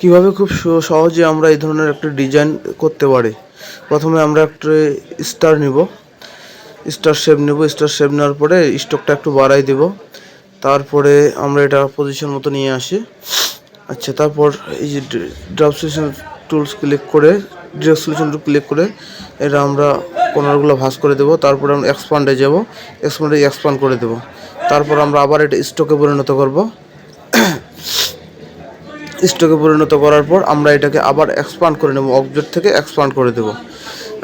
কীভাবে খুব সহজে আমরা এই ধরনের একটা ডিজাইন করতে পারি? প্রথমে আমরা একটা স্টার নিব। স্টার শেপ নেব। স্টার শেপ নেওয়ার পরে স্টকটা একটু বাড়াই দেব। তারপরে আমরা এটা পজিশন মতো নিয়ে আসি। আচ্ছা তারপর এই যে ড্রাফট সলিউশন টুলস ক্লিক করে ডিরেক্ট সলিউশন ক্লিক করে এটা আমরা কর্নারগুলো ভাঁজ করে দেবো। তারপরে আমরা এক্সপান্ডে যাব। এক্সপান্ডে এক্সপান্ড করে দেবো। তারপর আমরা আবার এটা স্টকে পরিণত করব। স্টকে পরিণত করার পর আমরা এটাকে আবার এক্সপান্ড করে নেব অবজেক্ট থেকে এক্সপান্ড করে দেব।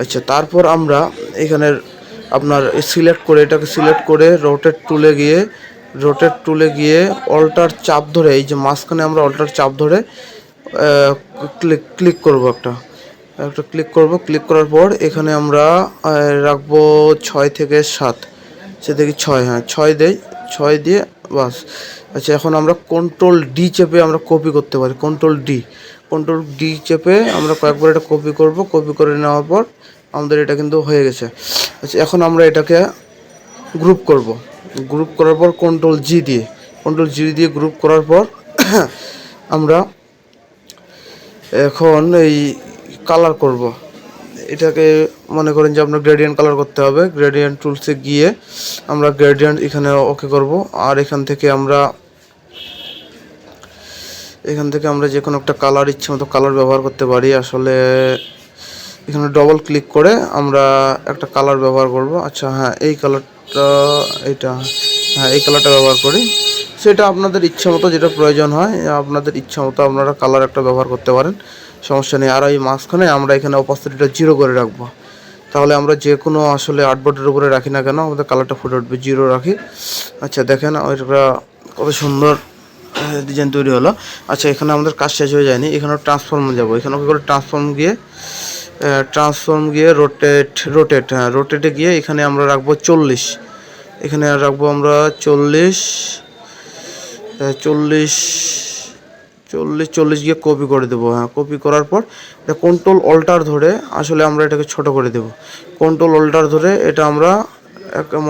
আচ্ছা তারপর আমরা এখানের আপনার সিলেক্ট করে এটাকে সিলেক্ট করে রোটেট টুলে গিয়ে রোটেট টুলে গিয়ে অল্টার চাপ ধরে, এই যে মাঝখানে আমরা অল্টার চাপ ধরে ক্লিক ক্লিক করব একটা। একটা ক্লিক করব ক্লিক করার পর এখানে আমরা রাখব ছয় থেকে সাত। সে দেখি ছয় হ্যাঁ ছয় দেই, ছয় দিয়ে বাস। আচ্ছা এখন আমরা কন্ট্রোল ডি চেপে আমরা কপি করতে পারি। কন্ট্রোল ডি কন্ট্রোল ডি চেপে আমরা কয়েকবার এটা কপি করব। কপি করে নেওয়ার পর আমাদের এটা কিন্তু হয়ে গেছে। আচ্ছা এখন আমরা এটাকে গ্রুপ করব। গ্রুপ করার পর কন্ট্রোল জি দিয়ে। কন্ট্রোল জি দিয়ে গ্রুপ করার পর আমরা এখন এই কালার করব। এটাকে মনে করেন যে আপনার গ্রেডিয়েন্ট কালার করতে হবে। গ্রেডিয়েন্ট টুলসে গিয়ে আমরা গ্রেডিয়েন্ট এখানে ওকে করব। আর এখান থেকে আমরা, এখান থেকে আমরা যে কোনো একটা কালার ইচ্ছে মতো কালার ব্যবহার করতে পারি। আসলে এখানে ডবল ক্লিক করে আমরা একটা কালার ব্যবহার করব। আচ্ছা হ্যাঁ এই কালারটা এইটা হ্যাঁ এই কালারটা ব্যবহার করি। সেটা আপনাদের ইচ্ছা মতো যেটা প্রয়োজন হয়, আপনাদের ইচ্ছা মতো আপনারা কালার একটা ব্যবহার করতে পারেন। সমস্যা নেই। আর এই মাঝখানে আমরা এখানে অপাসিটিটা জিরো করে রাখব। তাহলে আমরা যে কোনো আসলে আর্টবোর্ডের উপরে রাখি না কেন, আমাদের কালারটা ফুটে উঠবে জিরো রাখি। আচ্ছা দেখেন ওইটা কত সুন্দর ডিজাইন তৈরি হলো। আচ্ছা এখানে আমাদের কাজ শেষ হয়ে যায়নি। এখানে ট্রান্সফর্ম যাব। এখানে কি করে ট্রান্সফর্ম গিয়ে ট্রান্সফর্ম গিয়ে রোটেট রোটেট হ্যাঁ রোটেটে গিয়ে এখানে আমরা রাখব চল্লিশ। এখানে রাখব আমরা চল্লিশ চল্লিশ চল্লিশ চল্লিশ গিয়ে কপি করে দেবো হ্যাঁ কপি করার পর এটা কন্ট্রোল অল্টার ধরে আসলে আমরা এটাকে ছোট করে দেবো। কন্ট্রোল অল্টার ধরে এটা আমরা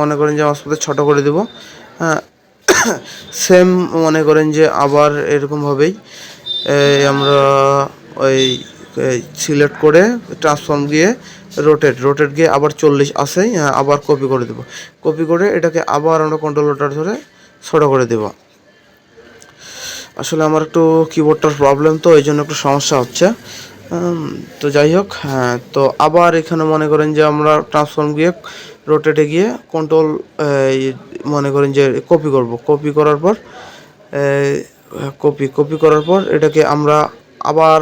মনে করেন যে আমার ছোট করে দেবো হ্যাঁ সেম মনে করেন যে আবার এরকমভাবেই আমরা ওই সিলেক্ট করে ট্রান্সফর্ম গিয়ে রোটেট রোটেট গিয়ে আবার চল্লিশ আসেই হ্যাঁ, আবার কপি করে দেবো। কপি করে এটাকে আবার আমরা কন্ট্রোল অল্টার ধরে ছোট করে দেবো। আসলে আমার একটু কিবোর্ডটার প্রবলেম তো এই জন্য একটু সমস্যা হচ্ছে। তো যাই হোক হ্যাঁ তো আবার এখানে মনে করেন যে আমরা ট্রান্সফর্ম গিয়ে রোটেটে গিয়ে কন্ট্রোল মনে করেন যে কপি করব। কপি করার পর কপি কপি করার পর এটাকে আমরা আবার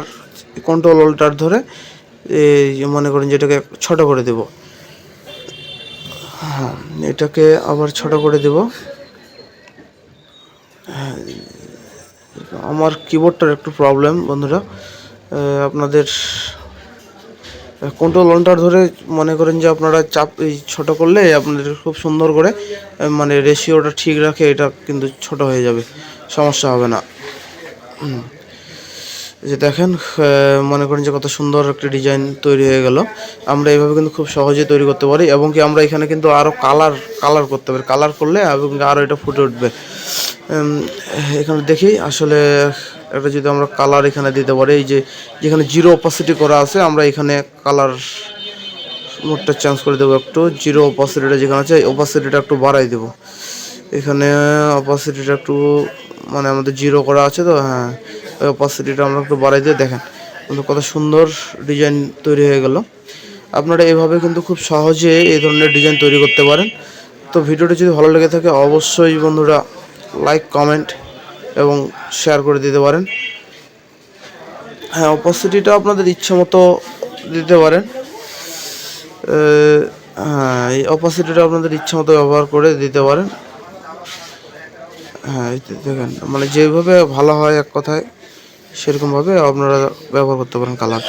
কন্ট্রোল অল্টার ধরে মনে করেন যে এটাকে ছোট করে দেব। হ্যাঁ এটাকে আবার ছোট করে দেব। আমার কিবোর্ডটার একটু প্রবলেম বন্ধুরা। আপনাদের কন্ট্রোল অন্টার ধরে মনে করেন যে আপনারা চাপ, এই ছোটো করলে আপনাদের খুব সুন্দর করে মানে রেশিওটা ঠিক রাখে, এটা কিন্তু ছোট হয়ে যাবে, সমস্যা হবে না। যে দেখেন মনে করেন যে কত সুন্দর একটা ডিজাইন তৈরি হয়ে গেল। আমরা এইভাবে কিন্তু খুব সহজে তৈরি করতে পারি, এবং কি আমরা এখানে কিন্তু আরও কালার কালার করতে পারি। কালার করলে এবং আরও এটা ফুটে উঠবে। এখানে দেখি, আসলে একটা যদি আমরা কালার এখানে দিতে পারি, এই যে যেখানে জিরো অপাসিটি করা আছে, আমরা এখানে কালার মোডটা চেঞ্জ করে দেবো একটু জিরো অপাসিটিটা যেখানে আছে অপাসিটিটা একটু বাড়াই দেবো। এখানে অপাসিটিটা একটু মানে আমাদের জিরো করা আছে তো হ্যাঁ ওই অপাসিটিটা আমরা একটু বাড়াই দিয়ে দেখেন, কিন্তু কত সুন্দর ডিজাইন তৈরি হয়ে গেল। আপনারা এভাবে কিন্তু খুব সহজে এই ধরনের ডিজাইন তৈরি করতে পারেন। তো ভিডিওটি যদি ভালো লেগে থাকে, অবশ্যই বন্ধুরা লাইক কমেন্ট এবং শেয়ার করে দিতে পারেন। হ্যাঁ অপাসিটিটা আপনাদের ইচ্ছে মতো দিতে পারেন। হ্যাঁ এই অপাসিটিটা আপনাদের ইচ্ছে মতো ব্যবহার করে দিতে পারেন। হ্যাঁ দেখেন মানে যেভাবে ভালো হয় এক কথায়, সেরকমভাবে আপনারা ব্যবহার করতে পারেন কালার